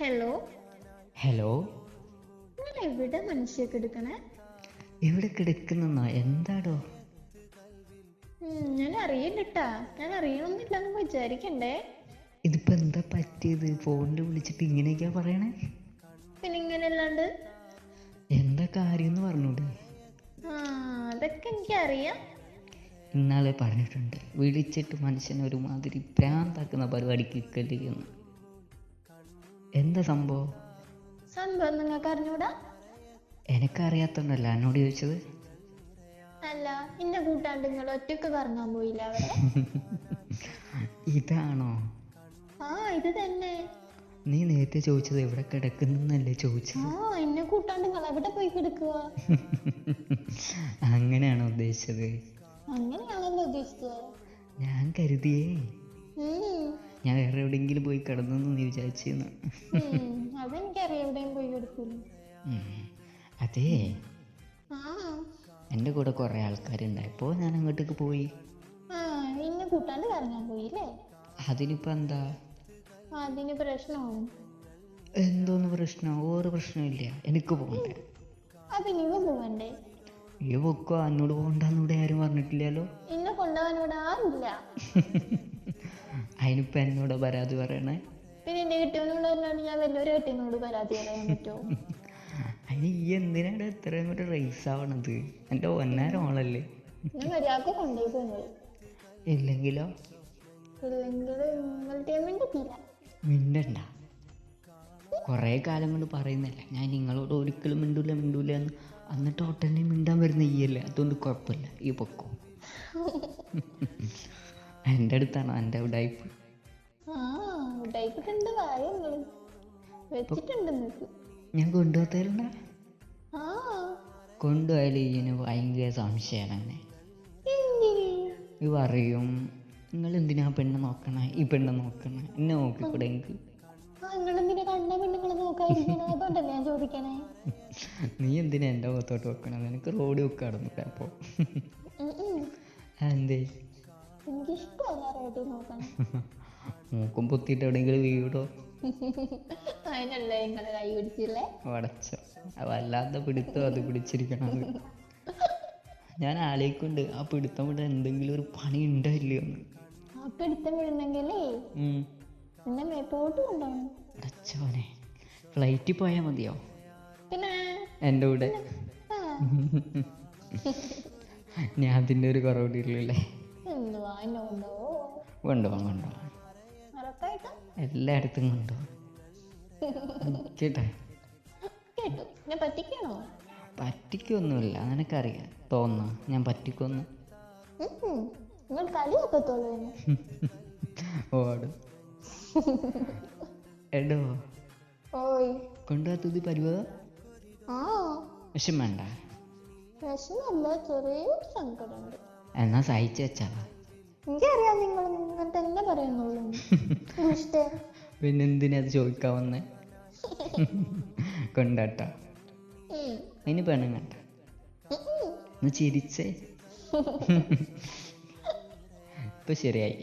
Hello hello നിങ്ങൾ എവിടെ മനുഷ്യ കിടക്കണേ എവിടെ കിടക്കുന്നോ എന്താടോ? ഞാൻ അറിയില്ലട്ടാ ഞാൻ അറിയണമെന്നില്ലെന്ന് വിചാരിക്കണ്ടേ. ഇതിപ്പോ എന്താ പറ്റിയത്? ഫോണിൽ വിളിച്ചിട്ട് ഇങ്ങനെയൊക്കെയാ പറയണേ? പിന്നെ ഇങ്ങനെ അല്ലാണ്ട് എന്താ കാര്യം എന്ന് പറഞ്ഞൂടെ? ആ അതൊക്കെ എനിക്കറിയാം. ഇന്നാളെ പറഞ്ഞിട്ടുണ്ട് വിളിച്ചിട്ട് മനുഷ്യനെ ഒരുമാതിരി പ്രാന്താക്കുന്ന പരിപാടിക്ക് എന്ന് എന്താ സംഭവം? സംഭവം നിങ്ങൾക്ക് അറിഞ്ഞൂടാ? എനിക്കറിയാത്തോണ്ടല്ല എന്നോട് ചോദിച്ചത്? അല്ല എന്നെ കൂട്ടാണ്ട് നിങ്ങൾ ഒറ്റയ്ക്ക് കറങ്ങാൻ പോയില്ല അവിടെ? ഇതാണോ? ആ ഇത് തന്നെ. നീ നേരത്തെ ചോദിച്ചത് എവിടെ കിടക്കുന്നല്ലേ ചോദിച്ചത്? ആ എന്നെ കൂട്ടാണ്ട് നിങ്ങൾ എവിടെ പോയി കിടക്കുക അങ്ങനെയാണോ ഉദ്ദേശിച്ചത്? അങ്ങനെയാണല്ലോ ഉദ്ദേശിച്ചത്. ഞാൻ കരുതിയേ. ഉം, ഞാൻ വേറെ എവിടെയെങ്കിലും പോയി കിടന്നെന്ന് നീ വിചാരിച്ചെന്ന്. അതെനിക്കറിയാം എവിടെയും പോയി കിടക്കൂല. അതേ. ആ. എന്റെ കൂടെ കുറേ ആൾക്കാരുണ്ടായപ്പോൾ ഞാൻ അങ്ങോട്ടേക്ക് പോയി? ആ എന്നെ കൂട്ടാണ്ട് കറങ്ങാൻ പോയില്ലേ അതിനിപ്പോ എന്താ? അതിന് പ്രശ്നമാണ്. എന്തോന്ന് പ്രശ്നം? ഒരു പ്രശ്നമില്ല. എനിക്ക് പോകണ്ടേ അതിന് ഇവ ഈ പൊക്കോ. എന്നോട് പോകണ്ടെന്നൂടെ ആരും പറഞ്ഞിട്ടില്ലല്ലോ. എന്നെ കൊണ്ടുപോകാൻ ഇവിടെ ആരുമില്ല. അതിനിപ്പോൾ എന്നോട് പരാതി പറയണേ? പിന്നെ ഞാൻ വലിയൊരു കെട്ടിയനോട് പരാതി പറയാൻ പറ്റുമോ? അതിന് ഈ എന്തിനാണ് റേസ് ആവണത്? എന്റെ ഞാൻ മര്യാദയ്ക്ക് കൊണ്ടുപോയി പോകുന്നത് ഇല്ലെങ്കിലോ ഇല്ലെങ്കിൽ മിണ്ടണ്ട. കുറേ കാലം കൊണ്ട് പറയുന്നില്ല. ഞാൻ നിങ്ങളോട് ഒരിക്കലും മിണ്ടൂല മിണ്ടൂല എന്ന്. എന്നിട്ട് മിണ്ടാൻ വരുന്ന ഈ അല്ലേ അതുകൊണ്ട് കുഴപ്പമില്ല. ഈ പൊക്കോ. എന്റെ അടുത്താണ് എന്റെ ഉടായ്പ്. ഞാൻ കൊണ്ടുപോകത്തരുണ്ട ആ. കൊണ്ടുപോയാലും ഇതിന് ഭയങ്കര സംശയമാണ് അങ്ങനെ ഈ പറയും നിങ്ങൾ എന്തിനാ പെണ്ണ് നോക്കണേ? ഈ പെണ്ണ് നോക്കണേ? എന്നെ നോക്കിക്കൂടെ എനിക്ക്? നീ എന്തിനാ എന്റെ മുഖത്തോട്ട് വെക്കണത് എനിക്ക് റോഡ് വെക്കാടുന്നു അപ്പോൾ. എന്തേ മൂക്കും പൊത്തിട്ട് എവിടെയെങ്കിലും വീടോ അതിനല്ലേ നിങ്ങളെ കൈ പിടിച്ചില്ലേ? വടച്ച. വല്ലാത്ത പിടുത്തം അത് പിടിച്ചിരിക്കണത്. ഞാൻ ആലോചിക്കുന്നുണ്ട് ആ പിടുത്തം ഇവിടെ എന്തെങ്കിലും ഒരു പണി ഉണ്ടായില്ലയോ ആ പിടുത്തം വിടുന്നെങ്കിലേ. എന്നെ മേപ്പോട്ട് കൊണ്ടുപോകണം. പടച്ചോനെ ഫ്ലൈറ്റിൽ പോയാ മതിയോ? പിന്നെ? എന്റെ കൂടെ. ഞാൻ അതിന്റെ ഒരു എന്നെ കൊണ്ടുപോവോ കൊണ്ടുപോകാം കൊണ്ടുപോകാം ഉറപ്പായിട്ടും? എല്ലായിടത്തും കൊണ്ടുപോകാം കേട്ടെ? പറ്റിക്കൊന്നുമില്ല. നിനക്കറിയാം. തോന്നുന്നു. ഞാൻ പറ്റിക്കൊന്നു. ഓടും. എടോ. ഓയ്. കൊണ്ടുപോകാത്തത് പരിപാടി? ആ. വിഷം വേണ്ട. വിഷമല്ല. ചെറിയ സങ്കടമുണ്ട്. എന്നാ സഹിച്ചു വെച്ചാ എനിക്കറിയാം നിങ്ങൾ നിങ്ങൾ തന്നെ പറയുന്നുള്ളൂ പിന്നെന്തിനാ അത് ചോദിക്കാൻ വന്നേ? കൊണ്ടാട്ട. അതിന് പെണ്ണും കണ്ട? ഒന്ന് ചിരിച്ചേ. ഇപ്പൊ ശരിയായി.